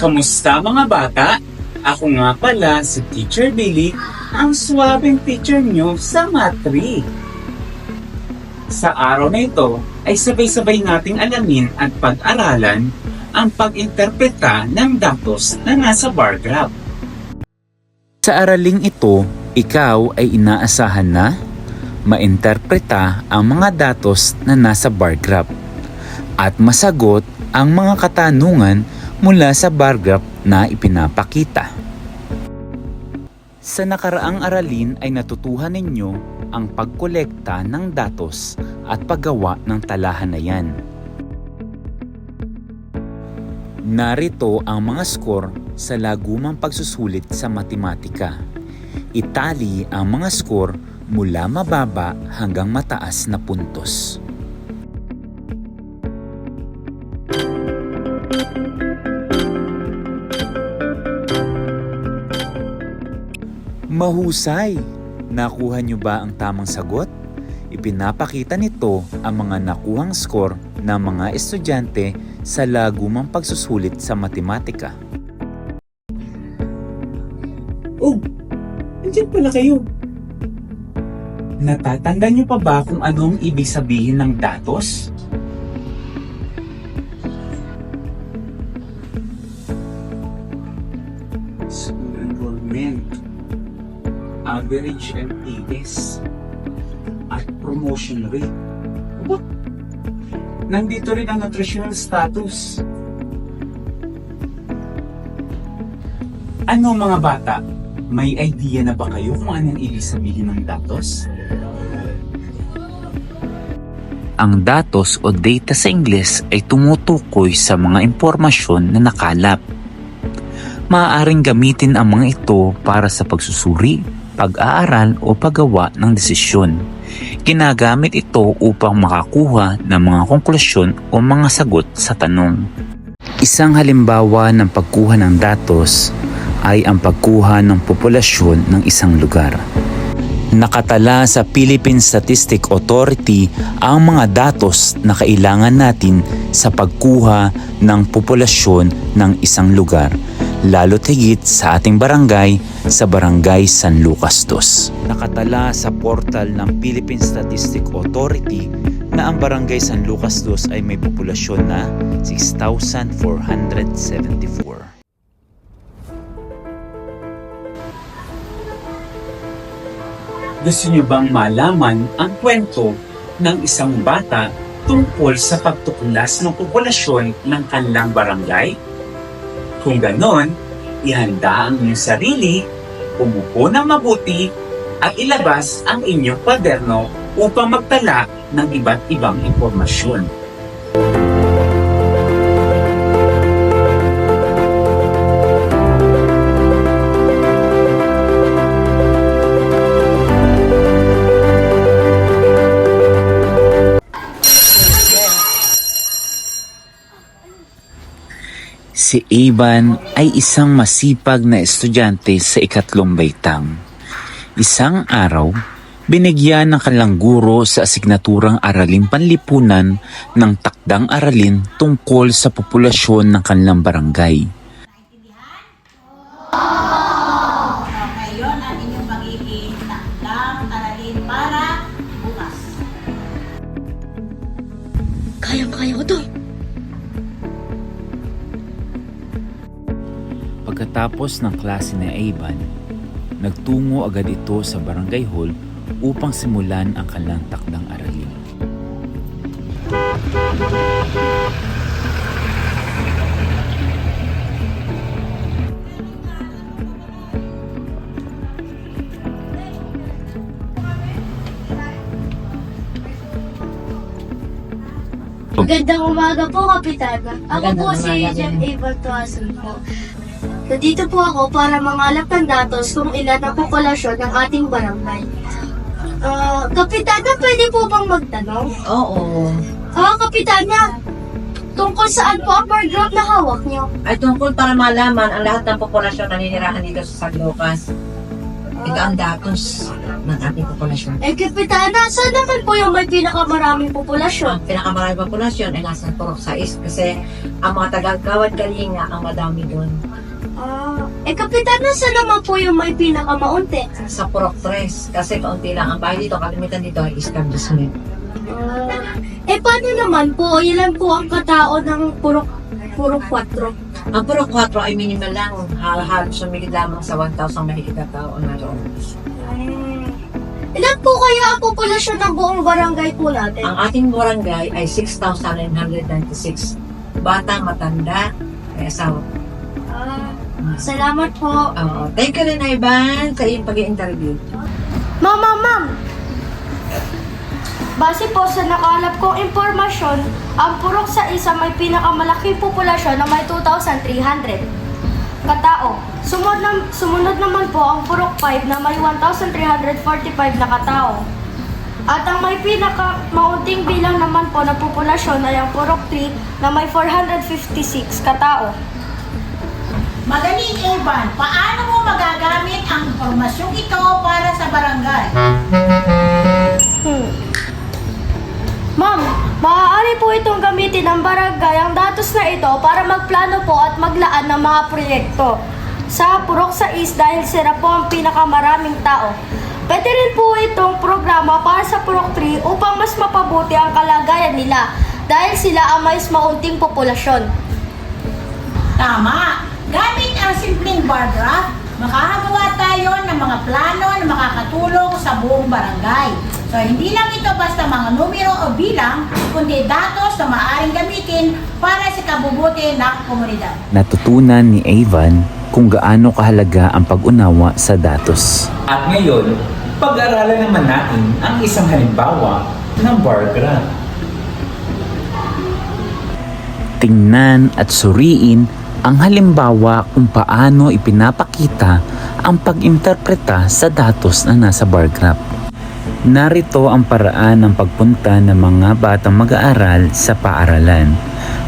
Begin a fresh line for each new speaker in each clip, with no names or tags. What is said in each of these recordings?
Kamusta mga bata? Ako nga pala si Teacher Billy, ang swabing teacher nyo sa Math 3. Sa araw na ito ay sabay-sabay nating alamin at pag-aralan ang pag-interpreta ng datos na nasa bar graph. Sa araling ito, ikaw ay inaasahan na mainterpreta ang mga datos na nasa bar graph at masagot ang mga katanungan mula sa bar graph na ipinapakita. Sa nakaraang aralin ay natutuhan ninyo ang pagkolekta ng datos at paggawa ng talahan na yan. Narito ang mga score sa lagumang pagsusulit sa matematika. Itali ang mga score mula mababa hanggang mataas na puntos. Mahusay! Nakuha niyo ba ang tamang sagot? Ipinapakita nito ang mga nakuhang score ng mga estudyante sa lagumang pagsusulit sa matematika. Oh, nandiyan pala kayo. Natatanda niyo pa ba kung ano ang ibig sabihin ng datos? Average MTS, at promotion rate. Aba, nandito rin ang nutritional status. Ano mga bata? May idea na ba kayo kung anong ibig sabihin ng datos? Ang datos o data sa Ingles ay tumutukoy sa mga impormasyon na nakalap. Maaaring gamitin ang mga ito para sa pagsusuri, pag-aaral o paggawa ng desisyon. Ginagamit ito upang makakuha ng mga konklusyon o mga sagot sa tanong. Isang halimbawa ng pagkuha ng datos ay ang pagkuha ng populasyon ng isang lugar. Nakatala sa Philippine Statistic Authority ang mga datos na kailangan natin sa pagkuha ng populasyon ng isang lugar, lalo't higit sa ating barangay sa Barangay San Lucas Dos. Nakatala sa portal ng Philippine Statistic Authority na ang Barangay San Lucas Dos ay may populasyon na 6,474. Gusto niyo bang malaman ang kwento ng isang bata tungkol sa pagtuklas ng populasyon ng kanilang barangay? Kung ganon, ihanda ang inyong sarili, umupo ng mabuti, at ilabas ang inyong kwaderno upang magtala ng iba't ibang impormasyon. Si Ivan ay isang masipag na estudyante sa ikatlong baitang. Isang araw, binigyan ng kanilang guro sa asignaturang aralin panlipunan ng takdang aralin tungkol sa populasyon ng kanilang barangay. Pagkatapos ng klase ni Ivan, nagtungo agad ito sa barangay hall upang simulan ang kanilang takdang aralin.
Magandang umaga po, Kapitana. Ako
Magandang
po si
umaga
Jeff
din.
Abel Tuason po. Nandito po ako para mangalap ng datos kung ilan ang populasyon ng ating barangay. Ah, Kapitana, pwede po bang magtanong?
Oo.
Ah, Kapitana, tungkol saan po ang bar graph na hawak niyo?
Ay tungkol para malaman ang lahat ng populasyon na ninirahan dito sa San Lucas.
Ito ang datos ng ating populasyon.
Eh, Kapitana, saan naman po yung may pinakamaraming populasyon?
Ang pinakamarami populasyon ay nasa Purok 6 kasi ang mga taga-gawad kalinga ang madami doon.
Ah, eh, Kapitana, saan naman po yung may pinakamaunti?
Sa Purok 3 kasi kaunti lang ang bahay dito, kalimitan dito ay establishment.
Ah, eh, paano naman po? Ilan po ang katao ng puro, puro 4?
Ang Purok 4 ay minimal lang, hal halos sumigit lamang sa 1,000 mahigit na tao naroon.
Ilan po kaya ang populasyon ng buong barangay po natin?
Ang ating barangay ay 6,996. Bata, matanda, may asawa.
Salamat po.
Oo. Thank you rin, Ivan, sa iyong pag-interview.
Mama, ma'am! Base po sa nakalap kong impormasyon, ang purok sa isa may pinakamalaking populasyon na may 2,300 katao. Sumunod, na, sumunod naman po ang purok 5 na may 1,345 na katao. At ang may pinaka maunting bilang naman po na populasyon ay ang purok 3 na may 456 katao.
Magaling, Evan. Paano mo magagamit ang impormasyong ito para sa barangay?
Hmm. Ma'am, maaari po itong gamitin ng barangay ang datos na ito para magplano po at maglaan ng mga proyekto. Sa Purok sa East dahil sila po ang pinakamaraming tao. Pwede rin po itong programa para sa Purok 3 upang mas mapabuti ang kalagayan nila dahil sila ang mais maunting populasyon.
Tama. Gamit ang simpleng bar graph, makakagawa tayo ng mga plano na makakatulong sa buong barangay. So, hindi lang ito basta mga numero o bilang, kundi datos na maaaring gamitin para sa kabubuti ng komunidad.
Natutunan ni Avon kung gaano kahalaga ang pag-unawa sa datos.
At ngayon, pag-aralan naman natin ang isang halimbawa ng bar graph.
Tingnan at suriin ang halimbawa kung paano ipinapakita ang pag-interpreta sa datos na nasa bar graph. Narito ang paraan ng pagpunta ng mga batang mag-aaral sa paaralan.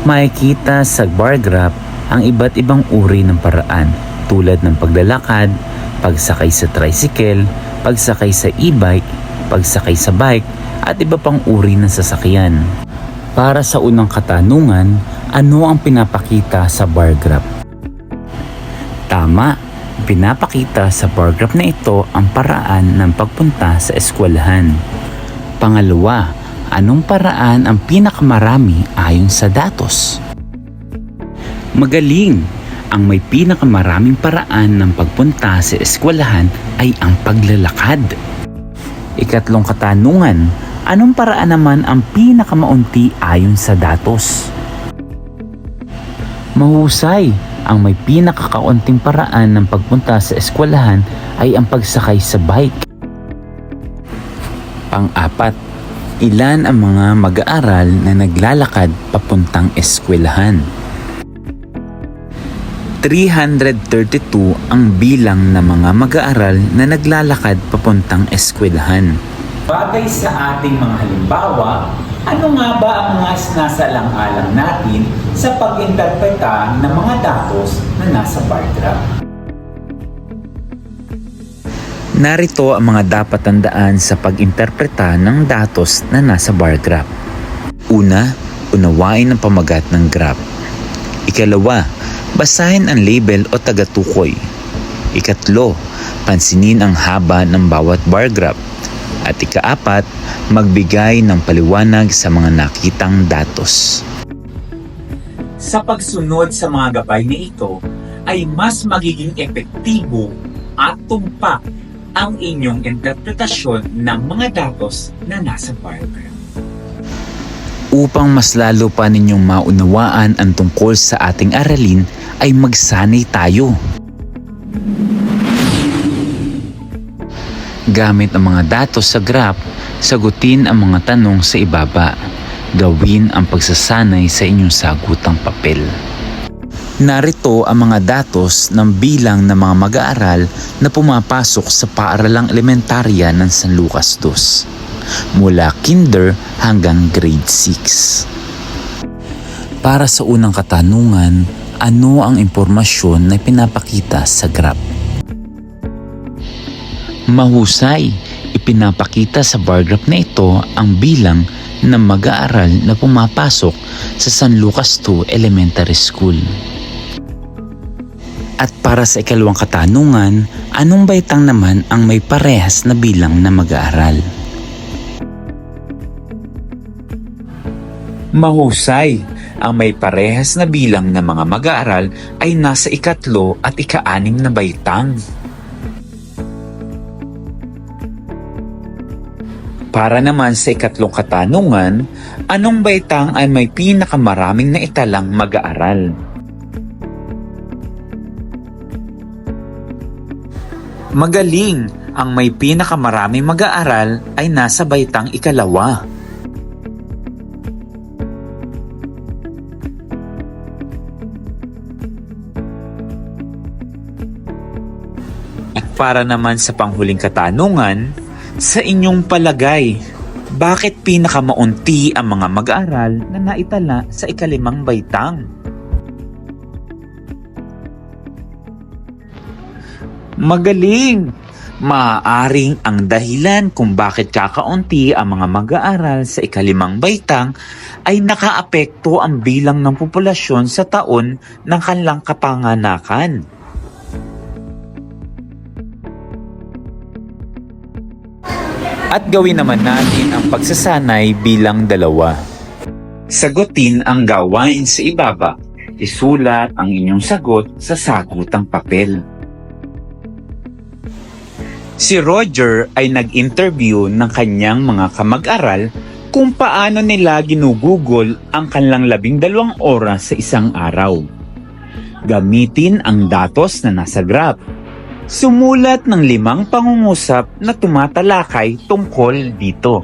Makikita sa bar graph ang iba't ibang uri ng paraan tulad ng paglalakad, pagsakay sa tricycle, pagsakay sa e-bike, pagsakay sa bike, at iba pang uri ng sasakyan. Para sa unang katanungan, ano ang pinapakita sa bar graph? Tama, pinapakita sa bar graph na ito ang paraan ng pagpunta sa eskwelahan. Pangalawa, anong paraan ang pinakamarami ayon sa datos? Magaling! Ang may pinakamaraming paraan ng pagpunta sa eskwelahan ay ang paglalakad. Ikatlong katanungan, anong paraan naman ang pinakamaunti ayon sa datos? Mahusay, ang may pinakakaunting paraan ng pagpunta sa eskwelahan ay ang pagsakay sa bike. Pang-apat, ilan ang mga mag-aaral na naglalakad papuntang eskwelahan? 332 ang bilang ng mga mag-aaral na naglalakad papuntang eskwelahan.
Bagay sa ating mga halimbawa, ano nga ba ang mga nasa alang-alang natin sa pag-interpreta ng mga datos na nasa bar graph?
Narito ang mga dapat tandaan sa pag-interpreta ng datos na nasa bar graph. Una, unawain ang pamagat ng graph. Ikalawa, basahin ang label o tagatukoy. Ikatlo, pansinin ang haba ng bawat bar graph. At ikaapat, magbigay ng paliwanag sa mga nakitang datos.
Sa pagsunod sa mga gabay na ito, ay mas magiging epektibo at tumpak ang inyong interpretasyon ng mga datos na nasa graph.
Upang mas lalo pa ninyong maunawaan ang tungkol sa ating aralin ay magsanay tayo. Gamit ang mga datos sa graph, sagutin ang mga tanong sa ibaba. Gawin ang pagsasanay sa inyong sagutang papel. Narito ang mga datos ng bilang ng mga mag-aaral na pumapasok sa paaralang elementarya ng San Lucas II mula kinder hanggang grade 6. Para sa unang katanungan, ano ang impormasyon na pinapakita sa graph? Mahusay, ipinapakita sa bar graph na ito ang bilang ng mag-aaral na pumapasok sa San Lucas 2 Elementary School. At para sa ikalawang katanungan, anong baitang naman ang may parehas na bilang na mag-aaral? Mahusay, ang may parehas na bilang ng mga mag-aaral ay nasa ikatlo at ikaanim na baitang. Para naman sa ikatlong katanungan, anong baitang ay may pinakamaraming naitalang mag-aaral? Magaling! Ang may pinakamaraming mag-aaral ay nasa baitang ikalawa. At para naman sa panghuling katanungan, sa inyong palagay, bakit pinakamaunti ang mga mag-aaral na naitala sa ikalimang baitang? Magaling! Maaaring ang dahilan kung bakit kakaunti ang mga mag-aaral sa ikalimang baitang ay nakaapekto ang bilang ng populasyon sa taon ng kanilang kapanganakan. At gawin naman natin ang pagsasanay bilang dalawa. Sagutin ang gawain sa ibaba. Isulat ang inyong sagot sa sagutang papel. Si Roger ay nag-interview ng kanyang mga kamag-aral kung paano nila ginugugol ang kanilang labing dalawang oras sa isang araw. Gamitin ang datos na nasa graph. Sumulat ng limang pangungusap na tumatalakay tungkol dito.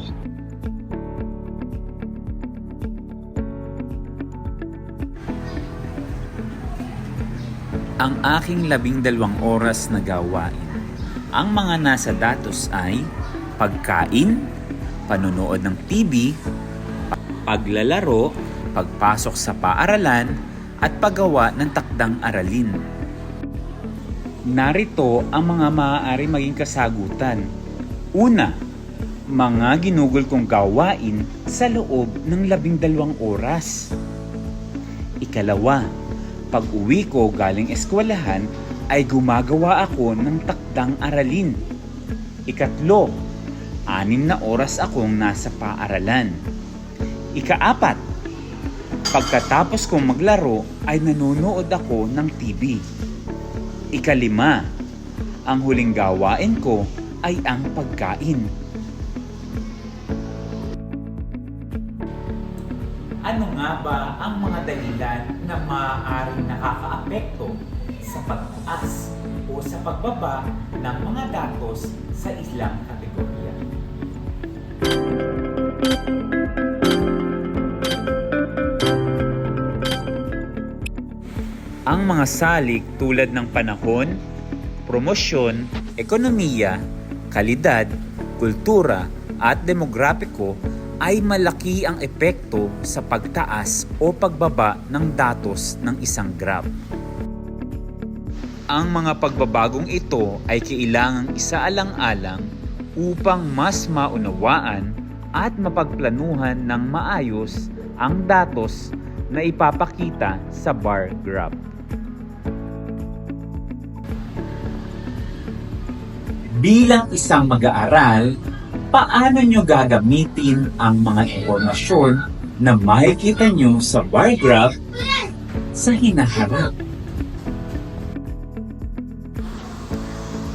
Ang aking labing dalawang oras na gawain. Ang mga nasa datos ay pagkain, panonood ng TV, paglalaro, pagpasok sa paaralan, at paggawa ng takdang aralin. Narito ang mga maaari maging kasagutan. Una, mga ginugol kong gawain sa loob ng labing dalawang oras. Ikalawa, pag uwi ko galing eskwelahan ay gumagawa ako ng takdang aralin. Ikatlo, anim na oras akong nasa paaralan. Ikaapat, pagkatapos kong maglaro ay nanonood ako ng TV. Ikalima, ang huling gawain ko ay ang pagkain. Ano nga ba ang mga dahilan na maaaring nakakaapekto sa pagtaas o sa pagbaba ng mga datos sa ilang Ang mga salik tulad ng panahon, promosyon, ekonomiya, kalidad, kultura at demografiko ay malaki ang epekto sa pagtaas o pagbaba ng datos ng isang graph. Ang mga pagbabagong ito ay kailangang isaalang-alang upang mas maunawaan at mapagplanuhan ng maayos ang datos na ipapakita sa bar graph. Bilang isang mag-aaral, paano nyo gagamitin ang mga impormasyon na makikita nyo sa bar graph sa hinaharap?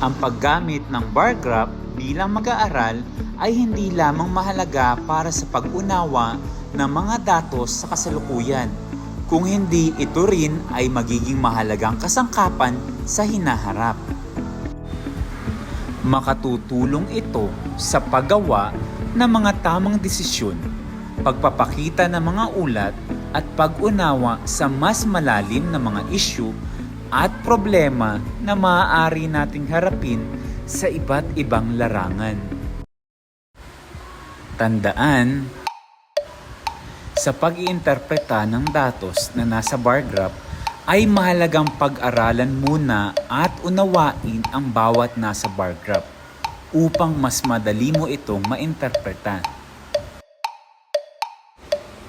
Ang paggamit ng bar graph bilang mag-aaral ay hindi lamang mahalaga para sa pag-unawa ng mga datos sa kasalukuyan, kung hindi ito rin ay magiging mahalagang kasangkapan sa hinaharap. Makatutulong ito sa paggawa ng mga tamang desisyon, pagpapakita ng mga ulat at pag-unawa sa mas malalim na mga issue at problema na maaari nating harapin sa iba't ibang larangan. Tandaan, sa pag-iinterpreta ng datos na nasa bar graph ay mahalagang pag-aralan muna at unawain ang bawat nasa bar graph. upang mas madali mo itong mainterpreta.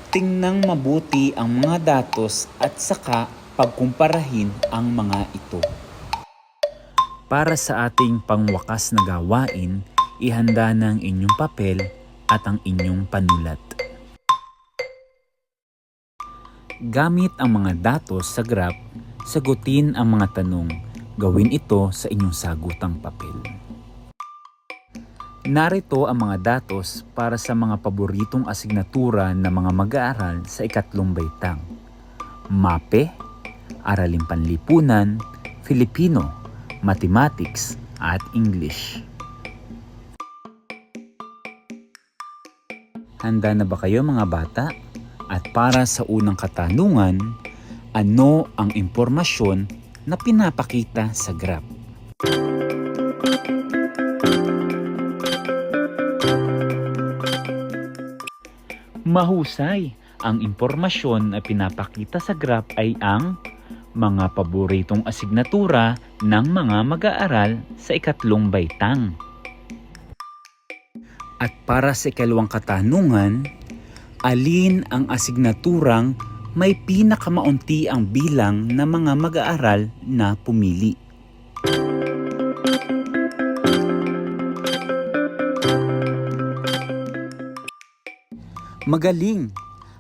Tingnang mabuti ang mga datos at saka pagkumparahin ang mga ito. Para sa ating pangwakas na gawain, ihanda ng inyong papel at ang inyong panulat. Gamit ang mga datos sa graph, sagutin ang mga tanong. Gawin ito sa inyong sagutang papel. Narito ang mga datos para sa mga paboritong asignatura ng mga mag-aaral sa ikatlong baitang. MAPE, Araling Panlipunan, Filipino, Mathematics, at English. Handa na ba kayo mga bata? At para sa unang katanungan, ano ang impormasyon na pinapakita sa graph? Mahusay! Ang impormasyon na pinapakita sa graph ay ang mga paboritong asignatura ng mga mag-aaral sa ikatlong baitang. At para sa ikalawang katanungan, alin ang asignaturang may pinakamaunti ang bilang ng mga mag-aaral na pumili? Magaling!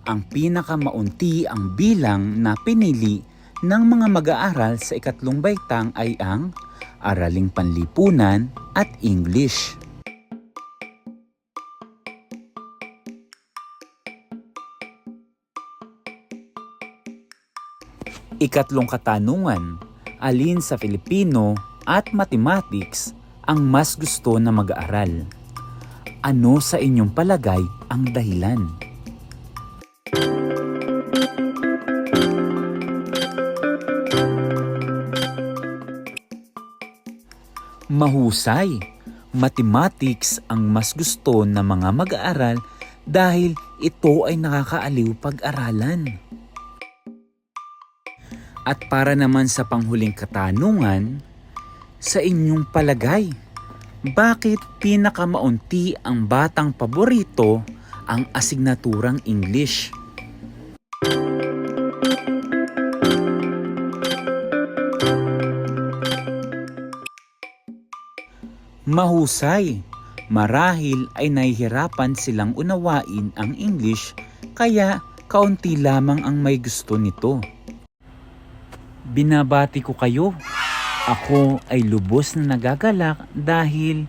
Ang pinakamaunti ang bilang na pinili ng mga mag-aaral sa ikatlong baitang ay ang Araling Panlipunan at English. Ikatlong katanungan, alin sa Filipino at Mathematics ang mas gusto na mag-aaral? Ano sa inyong palagay ang dahilan? Mahusay! Mathematics ang mas gusto ng mga mag-aaral dahil ito ay nakakaaliw pag-aralan. At para naman sa panghuling katanungan, sa inyong palagay, bakit pinakamaunti ang batang paborito ang asignaturang English? Mahusay! Marahil ay nahihirapan silang unawain ang English kaya kaunti lamang ang may gusto nito. Binabati ko kayo. Ako ay lubos na nagagalak dahil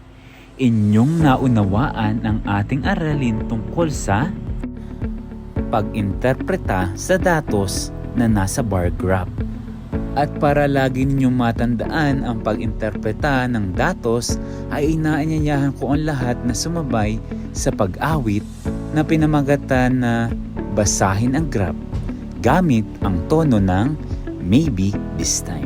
inyong naunawaan ang ating aralin tungkol sa pag-interpreta sa datos na nasa bar graph. At para lagi ninyong matandaan ang pag-interpreta ng datos ay inaanyayahan ko ang lahat na sumabay sa pag-awit na pinamagatan na basahin ang graph gamit ang tono ng maybe this time.